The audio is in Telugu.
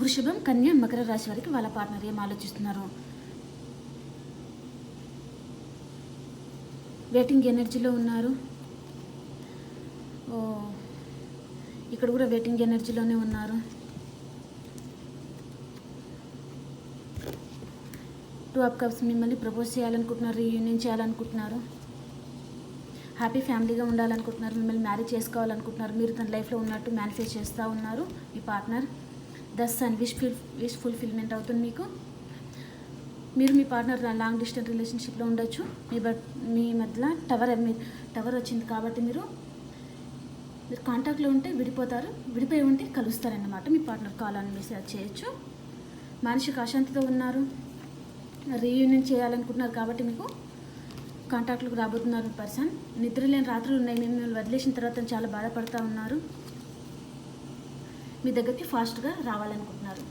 వృషభం కన్య మకర రాశి వారికి వాళ్ళ పార్ట్నర్ ఏం ఆలోచిస్తున్నారు? వెయిటింగ్ ఎనర్జీలో ఉన్నారు. ఓ ఇక్కడ కూడా వెయిటింగ్ ఎనర్జీలోనే ఉన్నారు. టూ అప్ కప్స్ మిమ్మల్ని ప్రపోజ్ చేయాలనుకుంటున్నారు రీయూనియన్ చేయాలనుకుంటున్నారు. హ్యాపీ ఫ్యామిలీగా ఉండాలనుకుంటున్నారు మిమ్మల్ని మ్యారేజ్ చేసుకోవాలనుకుంటున్నారు. మీరు తన లైఫ్లో ఉన్నట్టు మేనిఫెస్ట్ చేస్తూ ఉన్నారు మీ partner thus and wish full wish fulfilment అవుతుంది మీకు. మీరు మీ పార్ట్నర్ లాంగ్ డిస్టెన్స్ రిలేషన్షిప్లో ఉండొచ్చు. మీ బట్ మీ మధ్యలో టవర్ మీ టవర్ వచ్చింది కాబట్టి మీరు మీరు కాంటాక్ట్లో ఉంటే విడిపోతారు. విడిపోయి ఉంటే కలుస్తారన్నమాట. మీ పార్ట్నర్ కాల్ అని మెసేజ్ చేయొచ్చు. మానసిక అశాంతితో ఉన్నారు. రీయూనియన్ చేయాలనుకుంటున్నారు కాబట్టి మీకు కాంటాక్ట్లకు రాబోతున్నారు పర్సన్ నిద్ర లేని రాత్రులు ఉన్నాయి. మేము మిమ్మల్ని వదిలేసిన తర్వాత చాలా బాధపడుతూ ఉన్నారు. మీ దగ్గరికి ఫాస్ట్గా రావాలనుకుంటున్నారు.